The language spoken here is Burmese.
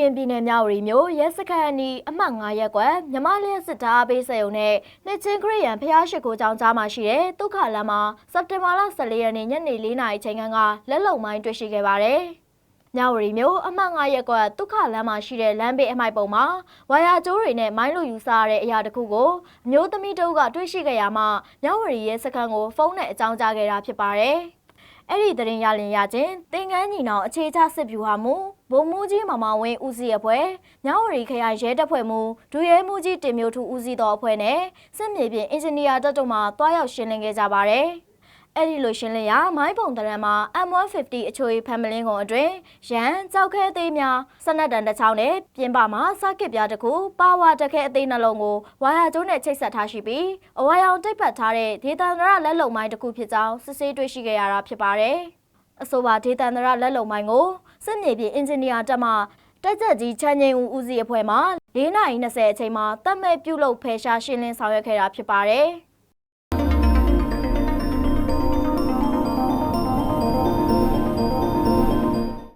ရင်ပြည်နယ်မြဝတီမြို့ရဲစခန်းအနီးအမှတ်9ရပ်ကွက်မြမလျက်စစ်သားပေးစေုံနဲ့နှစ်ချင်းခရစ်ယာန်ဖျားရှိခိုးကျောင်းကြားမှာရှိတဲ့ဒုက္ခလမ်းမှာစက်တင်ဘာလ14ရက်နေ့ညနေ4နာရီချိန်ခန့်ကလက်လုံမိုင်းတွေ့ရှိခဲ့ပါတယ်။မြဝတီမြို့အမှတ်9ရပ်ကွက်ဒုက္ခလမ်းမှာရှိတဲ့လမ်းဘေးအမိုက်ပုံမှာဝါယာကျိုးတွေနဲ့မိုင်းလိုယူဆရတဲ့အရာတစ်ခုကိုအမျိုးသမီးတို့ကတွေ့ရှိခဲ့ရမှမြဝတီရဲစခန်းကိုဖုန်းနဲ့အကြောင်းကြားခဲ့တာဖြစ်ပါတယ်။အဲ့ဒီတရင်ရလင်ရချင်းတင်ကန်းညီနောင်အခြေချစစ်ဗျူဟာမူ ဗိုလ်မှူးကြီးမမဝင်းဦးစီးအဖွဲ့မြဝတီခရိုင်ရဲတပ်ဖွဲ့မှူးဒူရဲမှူးကြီးတင်မျိုးထူဦးစီးသောအဖွဲ့နဲ့စစ်မြေပြင်အင်ဂျင်နီယာတပ်တို့မှတွားရောက်ရှင်းလင်းခဲ့ကြပါတယ်။အဲ့ဒီလိုရှင်းလင်းရာမိုင်းပုံတရံမှာ M150 အချိုးဖမ်းမလင်းကုန်အတွင်းရန်ကြောက်ခဲသေးများစနက်တန်တစ်ချောင်းနဲ့ပြင်ပမှာစကစ်ပြားတစ်ခုပါဝါတခဲအသေးနှလုံးကိုဝါယာကျိုးနဲ့ချိတ်ဆက်ထားရှိပြီးအဝါရောင်တိတ်ပတ်ထားတဲ့ဒေသန္တရလက်လုံမိုင်းတစ်ခုဖြစ်ကြောင်းစစ်ဆေးတွေ့ရှိခဲ့ရတာဖြစ်ပါတယ်။အဆိုပါဒေသန္တရလက်လုံမိုင်းကို စစ်မြေပြင်အင်ဂျင်နီယာတက်မှတက်ကြက်ကြီးချမ်းငိန်ဦးဦးစီးအဖွဲ့မှ၄နာရီ20အချိန်မှာတတ်မဲ့ပြုတ်လုဖယ်ရှားရှင်းလင်းဆောင်ရွက်ခဲ့တာဖြစ်ပါတယ်။